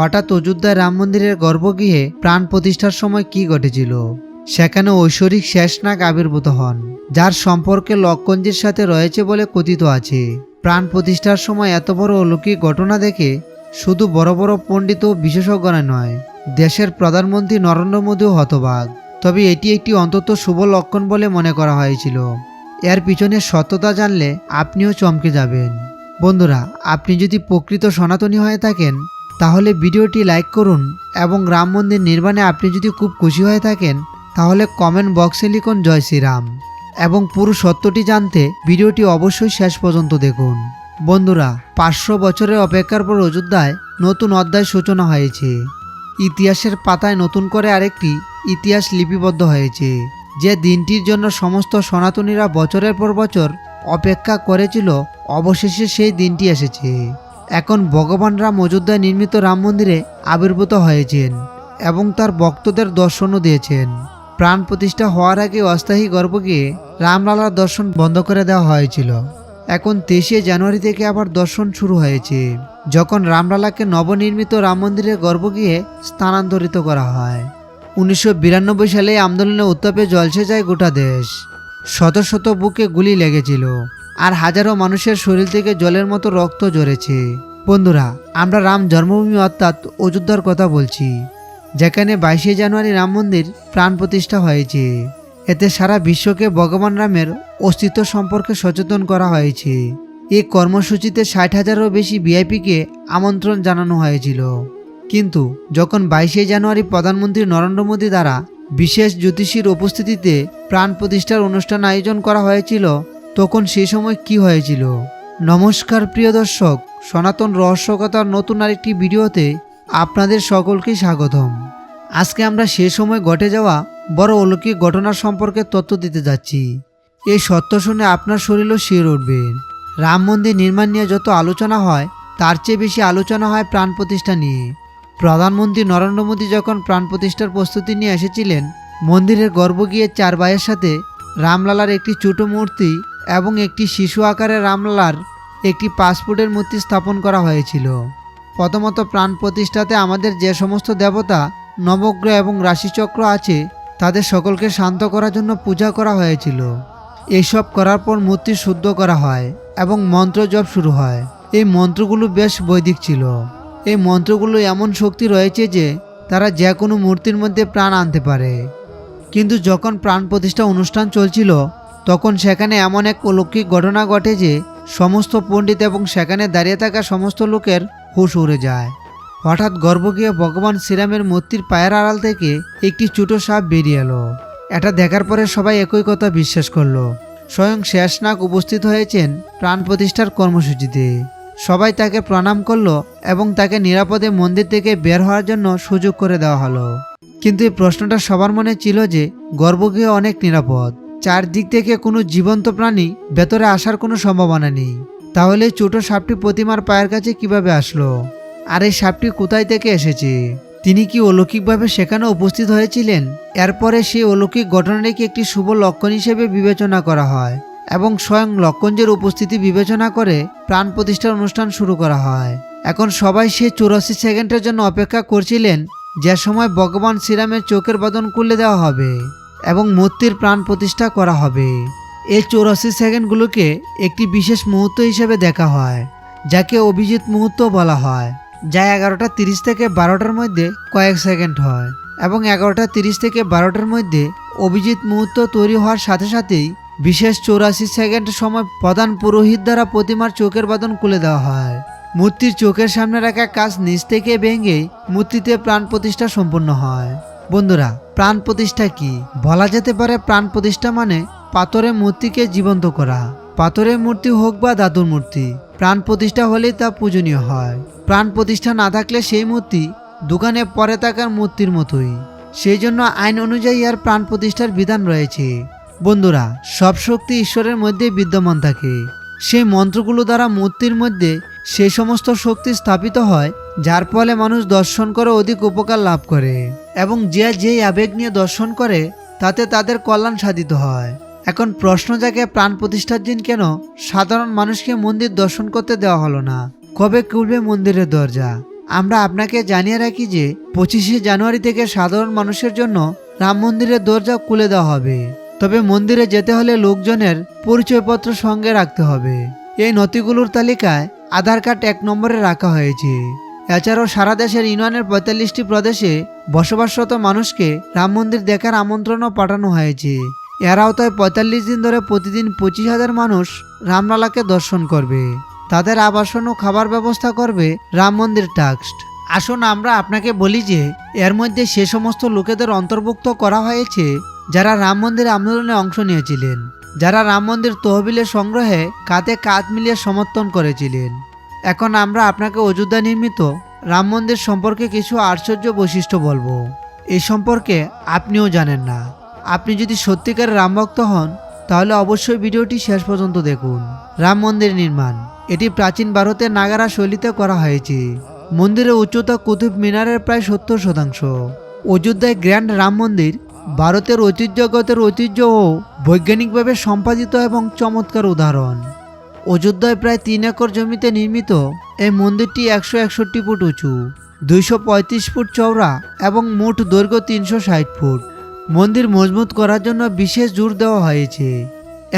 হঠাৎ অযোধ্যায় রাম মন্দিরের গর্ভগৃহে প্রাণ প্রতিষ্ঠার সময় কি ঘটেছিল? সেখানে ঐশ্বরিক শেষনাগ আবির্ভূত হন, যার সম্পর্কে লক্ষণজির সাথে রয়েছে বলে কথিত আছে। প্রাণ প্রতিষ্ঠার সময় এত বড় অলৌকিক ঘটনা দেখে শুধু বড় বড় পণ্ডিত ও বিশেষজ্ঞরা নয়, দেশের প্রধানমন্ত্রী নরেন্দ্র মোদীও হতবাক। তবে এটি একটি অন্তত শুভ লক্ষণ বলে মনে করা হয়েছিল। এর পিছনে সত্যতা জানলে আপনিও চমকে যাবেন। বন্ধুরা, আপনি যদি প্রকৃত সনাতনী হয়ে থাকেন তাহলে ভিডিওটি লাইক করুন এবং রাম মন্দির নির্মাণে আপনি যদি খুব খুশি হয়ে থাকেন, তাহলে কমেন্ট বক্সে লিখুন জয় শ্রীরাম এবং পুরো সত্যটি জানতে ভিডিওটি অবশ্যই শেষ পর্যন্ত দেখুন। বন্ধুরা, পাঁচশো বছরের অপেক্ষার পর অযোধ্যায় নতুন অধ্যায় সূচনা হয়েছে। ইতিহাসের পাতায় নতুন করে আরেকটি ইতিহাস লিপিবদ্ধ হয়েছে, যে দিনটির জন্য সমস্ত সনাতনীরা বছরের পর বছর অপেক্ষা করেছিল, অবশেষে সেই দিনটি এসেছে। এখন ভগবান রাম অযোধ্যায় নির্মিত রাম মন্দিরে আবির্ভূত হয়েছেন এবং তার ভক্তদের দর্শনও দিয়েছেন। প্রাণ প্রতিষ্ঠা হওয়ার আগে অস্থায়ী গর্ভকে রামলালার দর্শন বন্ধ করে দেওয়া হয়েছিল। এখন তেইশে জানুয়ারি থেকে আবার দর্শন শুরু হয়েছে। যখন রামলালাকে নবনির্মিত রাম মন্দিরের গর্ভগৃহে স্থানান্তরিত করা হয়। উনিশশো বিরানব্বই সালে আন্দোলনে উত্তাপে জলসে যায় গোটা দেশ। শত শত বুকে গুলি লেগেছিল। আর হাজারো মানুষের শরীর থেকে জলের মতো রক্ত ঝরেছে। বন্ধুরা, আমরা রাম জন্মভূমি অর্থাৎ অযোধ্যার কথা বলছি, যেখানে বাইশে জানুয়ারি রাম মন্দির প্রাণ প্রতিষ্ঠা হয়েছে। এতে সারা বিশ্বকে ভগবান রামের অস্তিত্ব সম্পর্কে সচেতন করা হয়েছে। এই কর্মসূচিতে ষাট হাজারও বেশি ভিআইপিকে আমন্ত্রণ জানানো হয়েছিল। কিন্তু যখন বাইশে জানুয়ারি প্রধানমন্ত্রী নরেন্দ্র মোদী দ্বারা বিশেষ জ্যোতিষীর উপস্থিতিতে প্রাণ প্রতিষ্ঠার অনুষ্ঠান আয়োজন করা হয়েছিল, তখন সে সময় কি হয়েছিল? নমস্কার প্রিয় দর্শক সনাতন রহস্যকতার নতুন আরেকটি ভিডিওতে আপনাদের সকলকে স্বাগতম। আজকে আমরা সে সময় ঘটে যাওয়া বড় অলৌকিক ঘটনার সম্পর্কে তথ্য দিতে যাচ্ছি। এই সত্য শুনে আপনার শরীরও শিওর উঠবে। রাম মন্দির নির্মাণ নিয়ে যত আলোচনা হয়, তার চেয়ে বেশি আলোচনা হয় প্রাণ প্রতিষ্ঠা নিয়ে। প্রধানমন্ত্রী নরেন্দ্র মোদী যখন প্রাণ প্রতিষ্ঠার প্রস্তুতি নিয়ে এসেছিলেন, মন্দিরের গর্ভ গিয়ে চার ভাইয়ের সাথে রামলালার একটি ছোট মূর্তি এবং একটি শিশু আকারের রামলালার একটি পাসপোর্টের মূর্তি স্থাপন করা হয়েছিল। প্রথমত প্রাণ প্রতিষ্ঠাতে আমাদের যে সমস্ত দেবতা, নবগ্রহ এবং রাশিচক্র আছে, তাদের সকলকে শান্ত করার জন্য পূজা করা হয়েছিল। এইসব করার পর মূর্তি শুদ্ধ করা হয় এবং মন্ত্র জপ শুরু হয়। এই মন্ত্রগুলো বেশ বৈদিক ছিল। এই মন্ত্রগুলো এমন শক্তি রয়েছে যে, তারা যে কোনো মূর্তির মধ্যে প্রাণ আনতে পারে। কিন্তু যখন প্রাণ প্রতিষ্ঠা অনুষ্ঠান চলছিল, তখন সেখানে এমন এক অলৌকিক ঘটনা ঘটে যে সমস্ত পণ্ডিত এবং সেখানে দাঁড়িয়ে থাকা সমস্ত লোকের হুশ উড়ে যায়। হঠাৎ গর্ভ গিয়ে ভগবান শ্রীরামের মূর্তির পায়ের আড়াল থেকে একটি ছোটো সাপ বেরিয়ে এলো। এটা দেখার পরে সবাই একই কথা বিশ্বাস করল। স্বয়ং শেষনাগ উপস্থিত হয়েছেন প্রাণ প্রতিষ্ঠার কর্মসূচিতে। সবাই তাকে প্রণাম করল এবং তাকে নিরাপদে মন্দির থেকে বের হওয়ার জন্য সুযোগ করে দেওয়া হলো। কিন্তু এই প্রশ্নটা সবার মনে ছিল যে গর্ভগৃহ অনেক নিরাপদ। চারদিক থেকে কোনো জীবন্ত প্রাণী ভেতরে আসার কোনো সম্ভাবনা নেই। তাহলে ছোট সাপটি প্রতিমার পায়ের কাছে কীভাবে আসলো? আর এই সাপটি কোথায় থেকে এসেছে? তিনি কি অলৌকিকভাবে সেখানে উপস্থিত হয়েছিলেন? এরপরে সেই অলৌকিক ঘটনাটিকে একটি শুভ লক্ষণ হিসেবে বিবেচনা করা হয় এবং স্বয়ং লক্ষণজের উপস্থিতি বিবেচনা করে প্রাণ প্রতিষ্ঠার অনুষ্ঠান শুরু করা হয়। এখন সবাই সে চৌরাশি সেকেন্ডের জন্য অপেক্ষা করছিলেন যে সময় ভগবান শ্রীরামের চোখের বদন খুলে দেওয়া হবে। এবং মূর্তির প্রাণ প্রতিষ্ঠা করা হবে। এই চৌরাশি সেকেন্ডগুলোকে একটি বিশেষ মুহূর্ত হিসেবে দেখা হয়, যাকে অভিজিৎ মুহূর্ত বলা হয়, যা এগারোটা তিরিশ থেকে বারোটার মধ্যে কয়েক সেকেন্ড হয় এবং এগারোটা তিরিশ থেকে বারোটার মধ্যে অভিজিৎ মুহূর্ত তৈরি হওয়ার সাথে সাথেই বিশেষ চৌরাশি সেকেন্ড সময় প্রধান পুরোহিত দ্বারা প্রতিমার চোখের বাদন খুলে দেওয়া হয়। মূর্তির চোখের সামনে রাখা কাজ নিচ থেকে ভেঙে মূর্তিতে প্রাণ প্রতিষ্ঠা সম্পন্ন হয়। বন্ধুরা, প্রাণ প্রতিষ্ঠা কি? বলা যেতে পারে প্রাণ প্রতিষ্ঠা মানে পাথরের মূর্তিকে জীবন্ত করা। পাথরের মূর্তি হোক বা দাদুর মূর্তি, প্রাণ প্রতিষ্ঠা হলেই তা পূজনীয় হয়। প্রাণ প্রতিষ্ঠা না থাকলে সেই মূর্তি দোকানে পরে থাকার মূর্তির মতোই। সেই জন্য আইন অনুযায়ী আর প্রাণ প্রতিষ্ঠার বিধান রয়েছে। বন্ধুরা, সব শক্তি ঈশ্বরের মধ্যে বিদ্যমান থাকে। সেই মন্ত্রগুলো দ্বারা মূর্তির মধ্যে সেই সমস্ত শক্তি স্থাপিত হয়, যার ফলে মানুষ দর্শন করে অধিক উপকার লাভ করে। এবং যে যেই আবেগ নিয়ে দর্শন করে, তাতে তাদের কল্যাণ সাধিত হয়। এখন প্রশ্ন জাগে প্রাণ প্রতিষ্ঠার দিন কেন সাধারণ মানুষকে মন্দির দর্শন করতে দেওয়া হলো না? কবে খুলবে মন্দিরের দরজা? আমরা আপনাকে জানিয়ে রাখি যে, পঁচিশে জানুয়ারি থেকে সাধারণ মানুষের জন্য রাম মন্দিরের দরজা খুলে দেওয়া হবে। তবে মন্দিরে যেতে হলে লোকজনের পরিচয়পত্র সঙ্গে রাখতে হবে। এই নথিগুলোর তালিকায় আধার কার্ড এক নম্বরে রাখা হয়েছে। এছাড়াও সারা দেশের ইউনিয়নের পঁয়তাল্লিশটি প্রদেশে বসবাসরত মানুষকে রাম মন্দির দেখার আমন্ত্রণও পাঠানো হয়েছে। এর আওতায় পঁয়তাল্লিশ দিন ধরে প্রতিদিন পঁচিশ হাজার মানুষ রামলালাকে দর্শন করবে। তাদের আবাসন ও খাবার ব্যবস্থা করবে রাম মন্দির ট্রাস্ট। আসুন আমরা আপনাকে বলি যে, এর মধ্যে সে সমস্ত লোকেদের অন্তর্ভুক্ত করা হয়েছে যারা রাম মন্দির আন্দোলনে অংশ নিয়েছিলেন। যারা রাম মন্দির তহবিলের সংগ্রহে কাঁধে কাঁধ মিলিয়ে সমর্থন করেছিলেন। এখন আমরা আপনাকে অযোধ্যা নির্মিত রাম মন্দির সম্পর্কে কিছু আশ্চর্য বৈশিষ্ট্য বলব। এই সম্পর্কে আপনিও জানেন না। আপনি যদি সত্যিকার রামভক্ত হন, তাহলে অবশ্যই ভিডিওটি শেষ পর্যন্ত দেখুন। রাম মন্দির নির্মাণ। এটি প্রাচীন ভারতের নাগারা শৈলীতে করা হয়েছে। মন্দিরের উচ্চতা কুতুব মিনারের প্রায় সত্তর শতাংশ। অযোধ্যায় গ্র্যান্ড রাম মন্দির ভারতের ঐতিহ্যগতের ঐতিহ্য ও বৈজ্ঞানিকভাবে সম্পাদিত এবং চমৎকার উদাহরণ। অযোধ্যায় প্রায় তিন একর জমিতে নির্মিত এই মন্দিরটি একশো একষট্টি ফুট উঁচু, দুইশো পঁয়ত্রিশ ফুট চওড়া এবং মোট দৈর্ঘ্য তিনশো ষাট ফুট। মন্দির মজবুত করার জন্য বিশেষ জোর দেওয়া হয়েছে।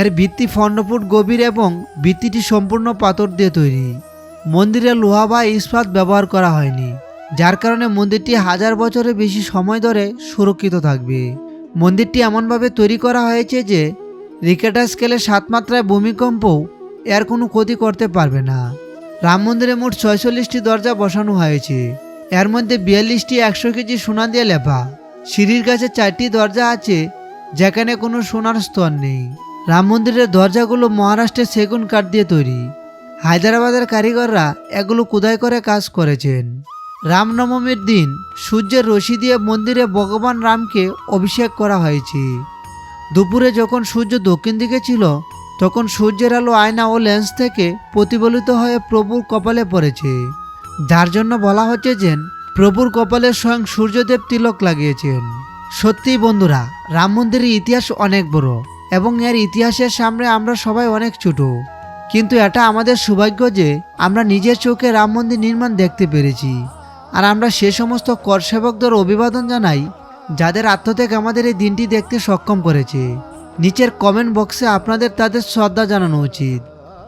এর ভিত্তি ফুট গভীর এবং ভিত্তিটি সম্পূর্ণ পাথর দিয়ে তৈরি। মন্দিরে লোহা বা ইস্পাত ব্যবহার করা হয়নি। যার কারণে মন্দিরটি হাজার বছরের বেশি সময় ধরে সুরক্ষিত থাকবে। মন্দিরটি এমনভাবে তৈরি করা হয়েছে যে, রিকেটার স্কেলে সাত মাত্রায় ভূমিকম্পও এর কোনো ক্ষতি করতে পারবে না। রাম মন্দিরে মোট ছয়চল্লিশটি দরজা বসানো হয়েছে। এর মধ্যে বিয়াল্লিশটি একশো কেজি সোনা দিয়ে লেপা। সিঁড়ির কাছে চারটি দরজা আছে, যেখানে কোনো সোনার স্তর নেই। রাম মন্দিরের দরজাগুলো মহারাষ্ট্রের সেগুন কাঠ দিয়ে তৈরি। হায়দ্রাবাদের কারিগররা এগুলো কুদাই করে কাজ করেছেন। রামনবমীর দিন সূর্যের রশি দিয়ে মন্দিরে ভগবান রামকে অভিষেক করা হয়েছে। দুপুরে যখন সূর্য দক্ষিণ দিকে ছিল, তখন সূর্যের আলো, আয়না ও লেন্স থেকে প্রতিফলিত হয়ে প্রভুর কপালে পড়েছে। যার জন্য বলা হচ্ছে যে, প্রভুর কপালে স্বয়ং সূর্যদেব তিলক লাগিয়েছেন। সত্যি বন্ধুরা, রাম মন্দিরের ইতিহাস অনেক বড় এবং এর ইতিহাসের সামনে আমরা সবাই অনেক ছোট। কিন্তু এটা আমাদের সৌভাগ্য যে, আমরা নিজের চোখে রাম মন্দির নির্মাণ দেখতে পেরেছি। আর আমরা সে সমস্ত কর সেবকদের অভিবাদন জানাই, যাদের আত্মত্যাগ আমাদের এই দিনটি দেখতে সক্ষম করেছে। নিচের কমেন্ট বক্সে আপনাদের তাদের শ্রদ্ধা জানানো উচিত।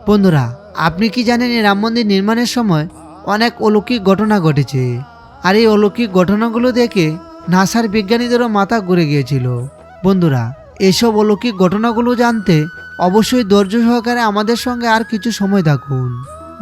বন্ধুরা, আপনি কি জানেন এই রাম মন্দির নির্মাণের সময় অনেক অলৌকিক ঘটনা ঘটেছে? আর এই অলৌকিক ঘটনাগুলো দেখে নাসার বিজ্ঞানীদেরও মাথা ঘুরে গিয়েছিল। বন্ধুরা, এসব অলৌকিক ঘটনাগুলো জানতে অবশ্যই ধৈর্য সহকারে আমাদের সঙ্গে আর কিছু সময় থাকুন।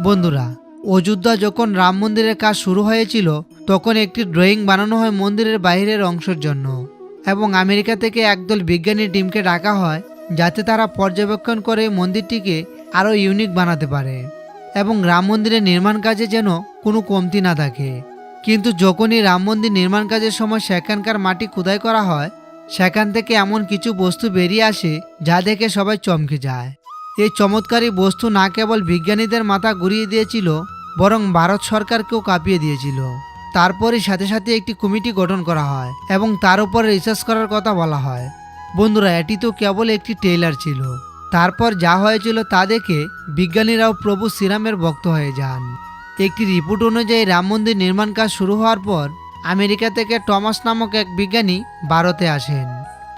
বন্ধুরা অযোধ্যা যখন রাম মন্দিরের কাজ শুরু হয়েছিল, তখন একটি ড্রয়িং বানানো হয় মন্দিরের বাইরের অংশের জন্য। এবং আমেরিকা থেকে একদল বিজ্ঞানী টিমকে ডাকা হয়, যাতে তারা পর্যবেক্ষণ করে মন্দিরটিকে আরও ইউনিক বানাতে পারে। এবং রাম মন্দিরের নির্মাণ কাজে যেন কোনো কমতি না থাকে। কিন্তু যখনই রাম মন্দির নির্মাণ কাজের সময় সেখানকার মাটি খুদাই করা হয়, সেখান থেকে এমন কিছু বস্তু বেরিয়ে আসে, যা দেখে সবাই চমকে যায়। এই চমৎকারী বস্তু না কেবল বিজ্ঞানীদের মাথা ঘুরিয়ে দিয়েছিল, বরং ভারত সরকারকেও কাঁপিয়ে দিয়েছিল। তারপরে সাথে সাথে একটি কমিটি গঠন করা হয় এবং তার উপরে রিসার্চ করার কথা বলা হয়। বন্ধুরা, এটি তো কেবল একটি টেইলার ছিল। তারপর যা হয়েছিল তা দেখে বিজ্ঞানীরাও প্রভু শ্রীরামের ভক্ত হয়ে যান। একটি রিপোর্ট অনুযায়ী রাম মন্দির নির্মাণ কাজ শুরু হওয়ার পর আমেরিকা থেকে টমাস নামক এক বিজ্ঞানী ভারতে আসেন।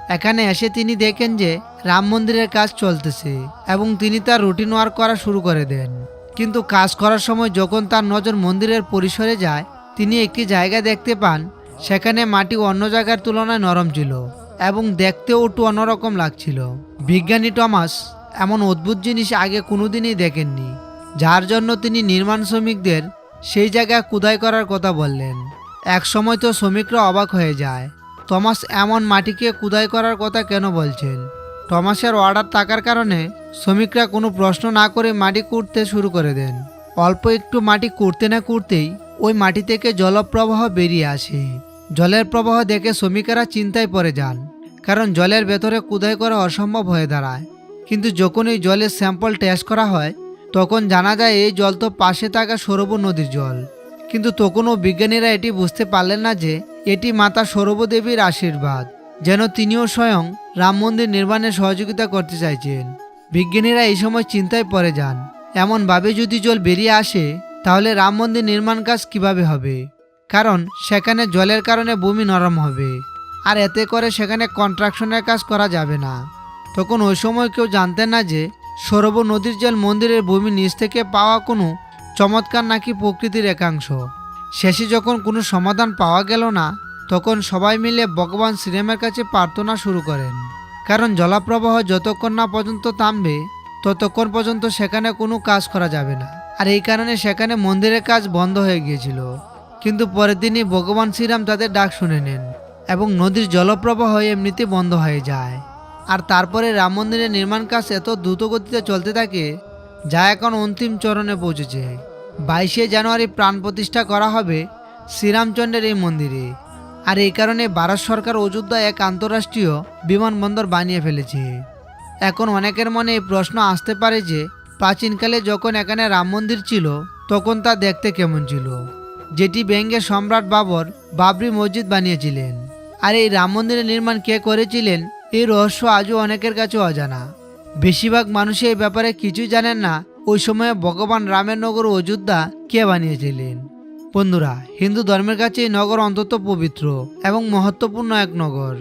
এখানে এসে তিনি দেখেন যে রাম মন্দিরের কাজ চলতেছে এবং তিনি তার রুটিন ওয়ার্ক করা শুরু করে দেন। কিন্তু কাজ করার সময় যখন তার নজর মন্দিরের পরিসরে যায়, তিনি একটি জায়গা দেখতে পান, সেখানে মাটি অন্য জায়গার তুলনায় নরম ছিল এবং দেখতেও একটু অন্যরকম লাগছিল। বিজ্ঞানী টমাস এমন অদ্ভুত জিনিস আগে কোনোদিনই দেখেননি, যার জন্য তিনি নির্মাণ শ্রমিকদের সেই জায়গা কুদাই করার কথা বললেন। এক সময় তো শ্রমিকরা অবাক হয়ে যায় টমাস এমন মাটিকে কুদাই করার কথা কেন বলছেন? টমাসের অর্ডার থাকার কারণে শ্রমিকরা কোনো প্রশ্ন না করে মাটি কুড়তে শুরু করে দেন। অল্প একটু মাটি কুড়তে না কুড়তেই ওই মাটি থেকে জলপ্রবাহ বেরিয়ে আসে। জলের প্রবাহ দেখে শ্রমিকেরা চিন্তায় পড়ে যান, কারণ জলের ভেতরে কুদাই করা অসম্ভব হয়ে দাঁড়ায়। কিন্তু যখন এই জলের স্যাম্পল টেস্ট করা হয়, তখন জানা যায় এই জল তো পাশে থাকা সৌরভ নদীর জল। কিন্তু তখনও বিজ্ঞানীরা এটি বুঝতে পারলেন না যে এটি মাতা সৌরভ দেবীর আশীর্বাদ, যেন তিনিও স্বয়ং রাম মন্দির নির্মাণে সহযোগিতা করতে চাইছেন। বিজ্ঞানীরা এই সময় চিন্তায় পড়ে যান এমনভাবে যদি জল বেরিয়ে আসে, তাহলে রাম মন্দির নির্মাণ কাজ কীভাবে হবে? কারণ সেখানে জলের কারণে ভূমি নরম হবে, আর এতে করে সেখানে কন্ট্রাকশনের কাজ করা যাবে না। তখন ওই সময় কেউ জানতেন না যে সরব নদীর জল মন্দিরের ভূমি নিচ থেকে পাওয়া কোনো চমৎকার নাকি প্রকৃতির একাংশ। শেষে যখন কোনো সমাধান পাওয়া গেল না, তখন সবাই মিলে ভগবান শ্রীরামের কাছে প্রার্থনা শুরু করেন। কারণ জলপ্রবাহ যতক্ষণ না পর্যন্ত থামবে, ততক্ষণ পর্যন্ত সেখানে কোনো কাজ করা যাবে না। আর এই কারণে সেখানে মন্দিরের কাজ বন্ধ হয়ে গিয়েছিল। কিন্তু পরের দিনই ভগবান শ্রীরাম তাদের ডাক শুনে নেন এবং নদীর জলপ্রবাহ এমনিতে বন্ধ হয়ে যায়। আর তারপরে রাম মন্দিরের নির্মাণ কাজ এত দ্রুত গতিতে চলতে থাকে, যা এখন অন্তিম চরণে পৌঁছেছে। বাইশে জানুয়ারি প্রাণ প্রতিষ্ঠা করা হবে শ্রীরামচন্দ্রের এই মন্দিরে। আর এই কারণে ভারত সরকার অযোধ্যা এক আন্তঃরাষ্ট্রীয় বিমানবন্দর বানিয়ে ফেলেছে। এখন অনেকের মনে এই প্রশ্ন আসতে পারে যে, প্রাচীনকালে যখন এখানে রাম মন্দির ছিল, তখন তা দেখতে কেমন ছিল? যেটি ব্যঙ্গে সম্রাট বাবর বাবরি মসজিদ বানিয়েছিলেন। আর এই রাম মন্দিরের নির্মাণ কে করেছিলেন, এই রহস্য আজও অনেকের কাছে অজানা। বেশিরভাগ মানুষ এই ব্যাপারে কিছুই জানেন না ওই সময়ে ভগবান রামের নগর অযোধ্যা কে বানিয়েছিলেন? বন্ধুরা, হিন্দু ধর্মের কাছে এই নগর অন্তত পবিত্র এবং মহত্বপূর্ণ এক নগর।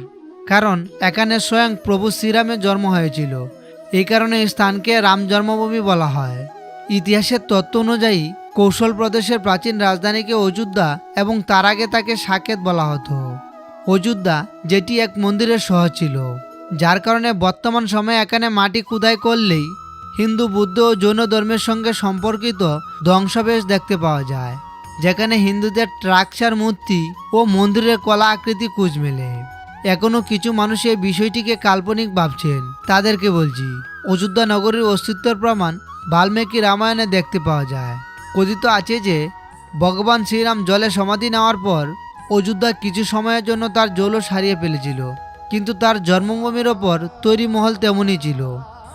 কারণ, এখানে স্বয়ং প্রভু শ্রীরামের জন্ম হয়েছিল। এই কারণে স্থানকে রাম জন্মভূমি বলা হয়। ইতিহাসের তত্ত্ব অনুযায়ী, কৌশল প্রদেশের প্রাচীন রাজধানীকে অযোধ্যা এবং তার আগে তাকে সাকেত বলা হতো। অযোধ্যা, যেটি এক মন্দিরের শহর ছিল। যার কারণে বর্তমান সময়ে এখানে মাটি খুদাই করলেই হিন্দু, বুদ্ধ ও জৈন ধর্মের সঙ্গে সম্পর্কিত ধ্বংসাবেশ দেখতে পাওয়া যায়, যেখানে হিন্দুদের ট্রাকচার মূর্তি ও মন্দিরের কলা আকৃতি কুচ মেলে। এখনও কিছু মানুষ এই বিষয়টিকে কাল্পনিক ভাবছেন। তাদেরকে বলছি অযোধ্যা নগরীর অস্তিত্বের প্রমাণ বাল্মীকি রামায়ণে দেখতে পাওয়া যায়। কথিত আছে যে, ভগবান শ্রীরাম জলে সমাধি নেওয়ার পর অযোধ্যা কিছু সময়ের জন্য তার জৌলস সারিয়ে ফেলেছিল। কিন্তু তার জন্মভূমির ওপর তৈরি মহল তেমনই ছিল।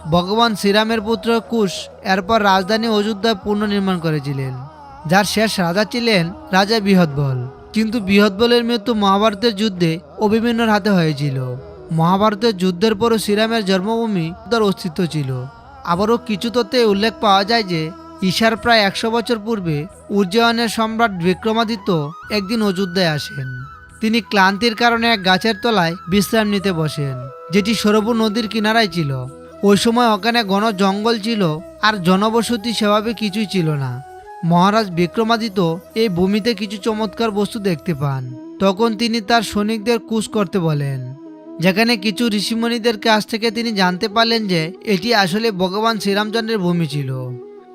ভগবান শ্রীরামের পুত্র কুশ এরপর রাজধানী অযোধ্যা পুনর্নির্মাণ করেছিলেন, যার শেষ রাজা ছিলেন রাজা বৃহৎবল কিন্তু বৃহৎবলের মৃত্যু মহাভারতের যুদ্ধে অভিমন্যুর হাতে হয়েছিল। মহাভারতের যুদ্ধের পরও শ্রীরামের জন্মভূমি তার অস্তিত্ব ছিল। আবারও কিছু তথ্যে উল্লেখ পাওয়া যায় যে, ঈশার প্রায় একশো বছর পূর্বে উজ্জয়নের সম্রাট বিক্রমাদিত্য একদিন অযোধ্যায় আসেন। তিনি ক্লান্তির কারণে এক গাছের তলায় বিশ্রাম নিতে বসেন, যেটি সরবু নদীর কিনারায় ছিল। ওই সময় ওখানে ঘন জঙ্গল ছিল আর জনবসতি সেভাবে কিছুই ছিল না। মহারাজ বিক্রমাদিত্য এই ভূমিতে কিছু চমৎকার বস্তু দেখতে পান। তখন তিনি তার সৈনিকদের কুশ করতে বলেন। যেখানে কিছু ঋষিমণিদের কাছ থেকে তিনি জানতে পারলেন যে এটি আসলে ভগবান শ্রীরামচন্দ্রের ভূমি ছিল।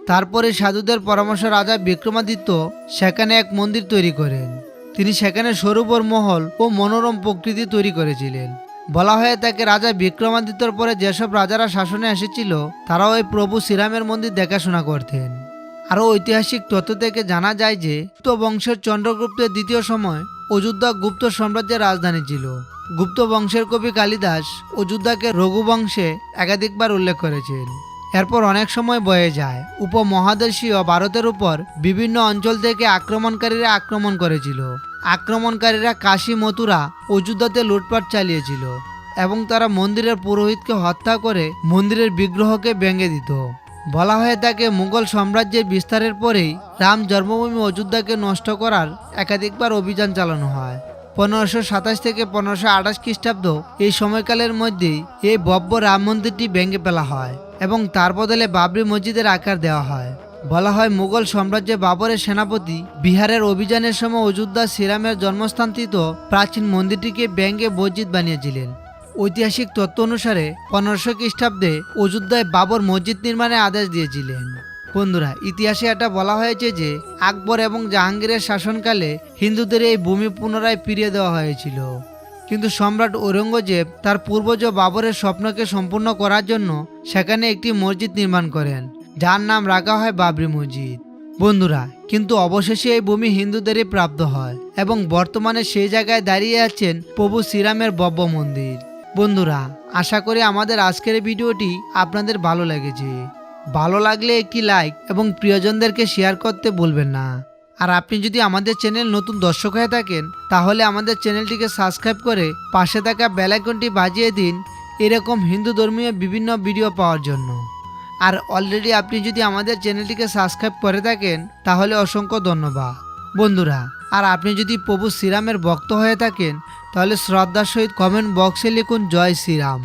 তারপরে সাধুদের পরামর্শ রাজা বিক্রমাদিত্য সেখানে এক মন্দির তৈরি করেন। তিনি সেখানে সরোবর মহল ও মনোরম প্রকৃতি তৈরি করেছিলেন। বলা হয়ে তাকে রাজা বিক্রমাদিত্যর পরে যেসব রাজারা শাসনে এসেছিল তারা ওই প্রভু শ্রীরামের মন্দির দেখাশোনা করতেন। আরও ঐতিহাসিক তথ্য থেকে জানা যায় যে গুপ্ত বংশের চন্দ্রগুপ্তের দ্বিতীয় সময় অযোধ্যা গুপ্ত সাম্রাজ্যের রাজধানী ছিল। গুপ্ত বংশের কবি কালিদাস অযোধ্যাকে রঘুবংশে একাধিকবার উল্লেখ করেছেন। এরপর অনেক সময় বয়ে যায়। উপমহাদেশীয় ভারতের উপর বিভিন্ন অঞ্চল থেকে আক্রমণকারীরা আক্রমণ করেছিল। আক্রমণকারীরা কাশী মথুরা অযোধ্যাতে লুটপাট চালিয়েছিল এবং তারা মন্দিরের পুরোহিতকে হত্যা করে মন্দিরের বিগ্রহকে ভেঙে দিত। বলা হয়ে থাকে মুঘল সাম্রাজ্যের বিস্তারের পরেই রাম জন্মভূমি অযোধ্যাকে নষ্ট করার একাধিকবার অভিযান চালানো হয়। পনেরোশো সাতাশ থেকে পনেরোশো আঠাশ খ্রিস্টাব্দ এই সময়কালের মধ্যেই এই ভব্য রাম মন্দিরটি ভেঙে ফেলা হয়। এবং তার বদলে বাবরি মসজিদের আকার দেওয়া হয়। বলা হয়, মুঘল সাম্রাজ্যে বাবরের সেনাপতি বিহারের অভিযানের সময় অযোধ্যা শ্রীরামের জন্মস্থানটিত প্রাচীন মন্দিরটিকে ব্যঙ্গে মসজিদ বানিয়েছিলেন। ঐতিহাসিক তত্ত্ব অনুসারে পনেরোশো খ্রিস্টাব্দে অযোধ্যায় বাবর মসজিদ নির্মাণের আদেশ দিয়েছিলেন। বন্ধুরা, ইতিহাসে এটা বলা হয়েছে যে আকবর এবং জাহাঙ্গীরের শাসনকালে হিন্দুদের এই ভূমি পুনরায় ফিরিয়ে দেওয়া হয়েছিল। কিন্তু সম্রাট ঔরঙ্গজেব তার পূর্বজ বাবরের স্বপ্নকে সম্পূর্ণ করার জন্য সেখানে একটি মসজিদ নির্মাণ করেন, যার নাম রাখা হয় বাবরি মসজিদ। বন্ধুরা, কিন্তু অবশেষে এই ভূমি হিন্দুদেরই প্রাপ্ত হয় এবং বর্তমানে সেই জায়গায় দাঁড়িয়ে আছেন প্রভু শ্রীরামের বব্য মন্দির। বন্ধুরা, আশা করি আমাদের আজকের ভিডিওটি আপনাদের ভালো লেগেছে। ভালো লাগলে একটি লাইক এবং প্রিয়জনদেরকে শেয়ার করতে বলবেন না। আর আপনি যদি আমাদের চ্যানেল নতুন দর্শক হয়ে থাকেন, তাহলে আমাদের চ্যানেলটিকে সাবস্ক্রাইব করে পাশে থাকা বেল আইকনটি বাজিয়ে দিন এরকম হিন্দু ধর্মীয় বিভিন্ন ভিডিও পাওয়ার জন্য। আর অলরেডি আপনি যদি আমাদের চ্যানেলটিকে সাবস্ক্রাইব করে থাকেন, তাহলে অসংখ্য ধন্যবাদ। বন্ধুরা, আর আপনি যদি প্রভু শ্রীরামের ভক্ত হয়ে থাকেন, তাহলে শ্রদ্ধার সহিত কমেন্ট বক্সে লিখুন, জয় শ্রীরাম।